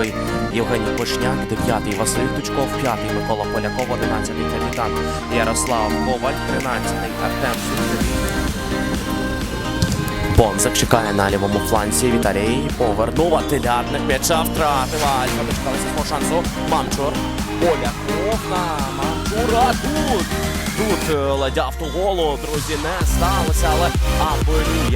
22-й Євгеній Пишняк, 9-й Василь Тучков, 5-й Микола Поляков, 11-й капітан Ярослав Коваль, 13-й Артем Суховій. Бонзак чекає на лівому фланці. Віталій повернув. Телятник м'яча втратив. Альфа дочекалися свого шансу. Мамчур. Поляков на Мамчура. Тут. Тут е, ледя автоголу, друзі, не сталося, але апелює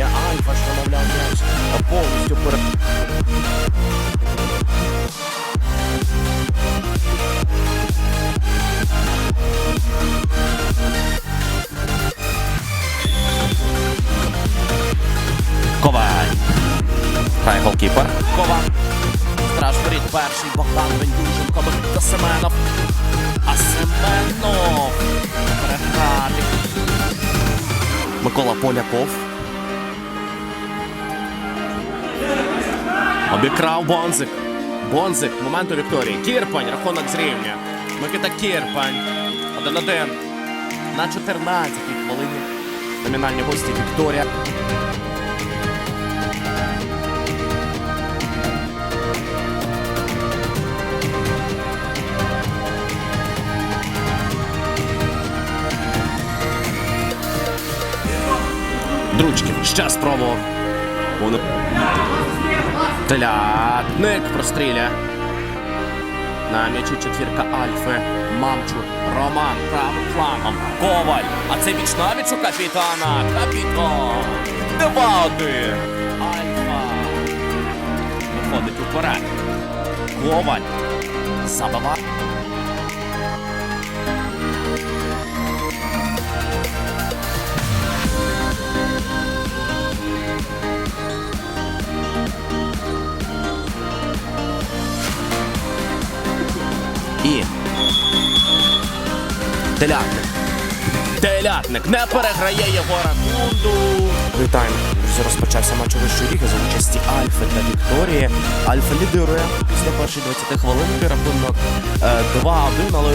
Коваль. Грає голкіпер. Коваль. Страж воріт перший. Богдан Бендюженко. Микита Семенов. А Семенов. Переграти. Микола Поляков. Обікрав Бонзик. Бонзик. Момент у Вікторії. Кірпань. Рахунок зрівнює. Микита Кірпань. 1-1. На 14-й хвилині. Номінальні гості Вікторія. Ще спробував. Вони... Телятник простріля. На м'ячі четвірка Альфи. Мамчур. Роман правим флангом. Коваль. А це віч навіч у капітана. Капітан. Два-один. Альфа. Виходить уперед. Коваль. Забиває. І. Телятник. Телятник не переграє Єгора Кунду. Вітаємо. Розпочався матч вищої ліги за участі Альфи та Вікторії. Альфа лідирує після першої 20 хвилин. Рахунок е, 2-1, але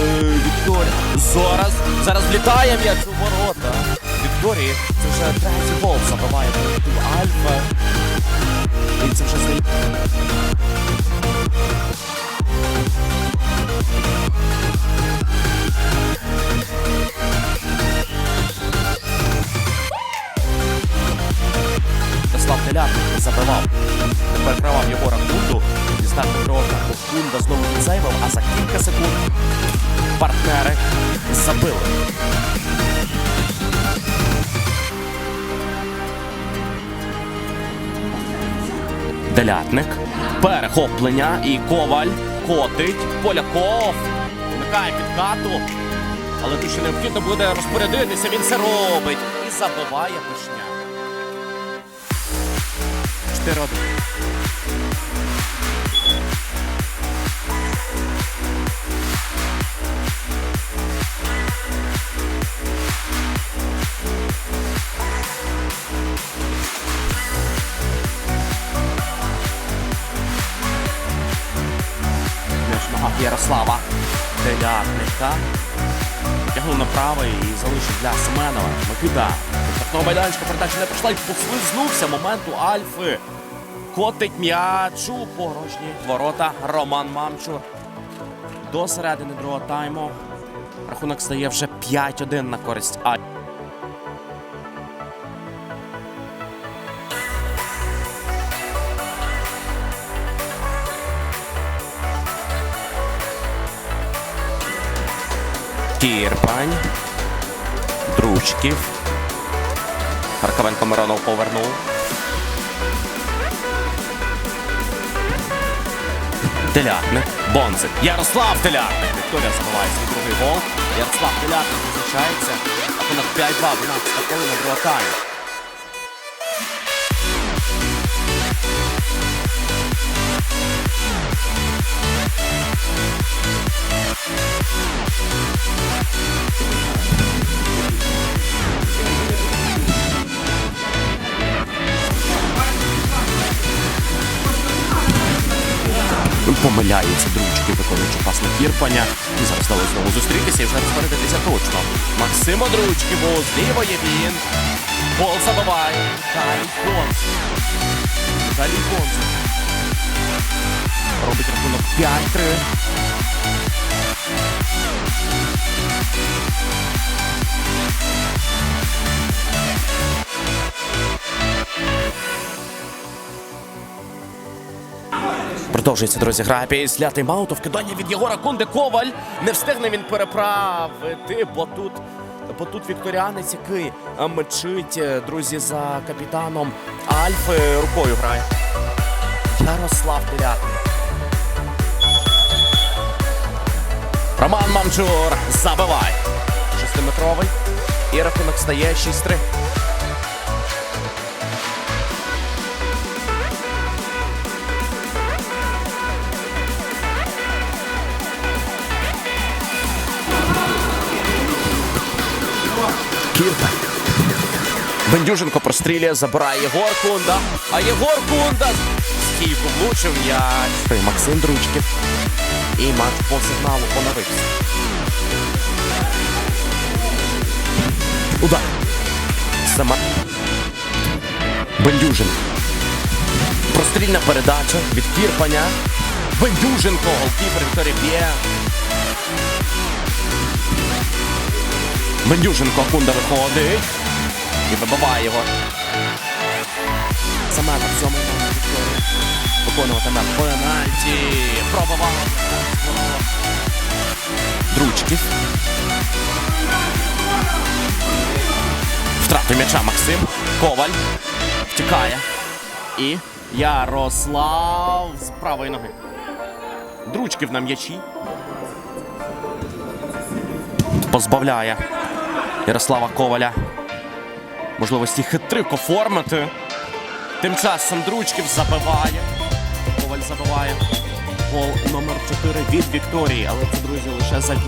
Вікторія зараз, зараз влітає м'яч у ворота. Вікторії це вже третій гол забиває колектив Альфа. І це вже стає Забивав. Тепер кривав Єгора Кунду. І старту кривовка Кунда знову відзейвив, а за кілька секунд партнери забили. Делятник. Перехоплення і коваль котить. Поляков. Вмикає підкату. Але ще необхідно буде розпорядитися. Він це робить. І забиває Пишня. 4-1. М'яч в ногах Ярослава Телятника. Тягнув направо і залишив для Семенова. Микита. Штрафного майданчика передача не пройшла і послизнувся моменту Альфи. Котить м'яч у порожні ворота Роман Мамчур. До середини другого тайму. Рахунок стає вже 5-1 на користь Альфи. Кірпань. Дручків. Харковенко Миронов повернув. Телятник. Бонзик, Ярослав Телятник. Вікторія забиває свій другий гол. Ярослав Телятник визначається. Рахунок 5-2, 12 хвилина другого тайму. Помиляються дручки, виконуючи пас на. І зараз дали знову зустрітися і вже розпорядитися точно. Максимо Дручківу, зліва є він. Гол забиває. Далі Бонс. Далі Бонс. робить рахунок 5-3. Продовжується, друзі, гра після тайм-ауту. Вкидання від Єгора Кунде Коваль. Не встигне він переправити, бо тут, бо тут вікторіанець, який е, мчить, е, друзі, за капітаном Альфи рукою грає. Ярослав Телятник. Роман Мамчур забиває. Шестиметровий. І рахунок стає 6-3. Бендюженко прострілює, забирає Єгор Кунда. А Єгор Кунда стійку влучив м'яч. Максим Дручків. І матч по сигналу поновився. Удар. Сама. Бендюжин. Прострільна передача від Кірпаня. Бендюженко. Голкіпер Вікторія б'є. Бендюженко Кунда виходить. І вибиває його. Саме в цьому. Виконуватиме пенальті. Пробивав. Дручків. Втратив м'яча Максим. Коваль. Втікає. І Ярослав з правої ноги. Дручків на м'ячі. Позбавляє Ярослава Коваля. Можливості хитрик оформити. Тим часом Дручків забиває. Коваль забиває. Гол номер 4 від Вікторії. Але це, друзі, лише за 8.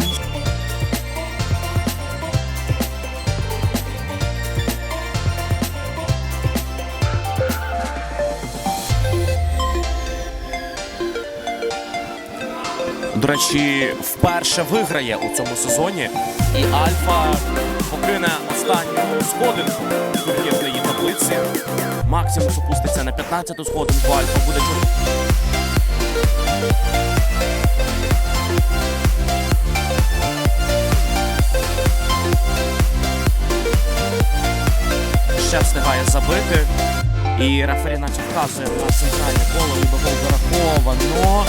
До речі, вперше виграє у цьому сезоні. І Альфа покине останню сходинку турнірної таблиці. Максимус опуститься на 15-ту сходинку. Альфа буде чу- ще встигає забити. І рефері наче вказує на центральне коло, ніби гол зараховано.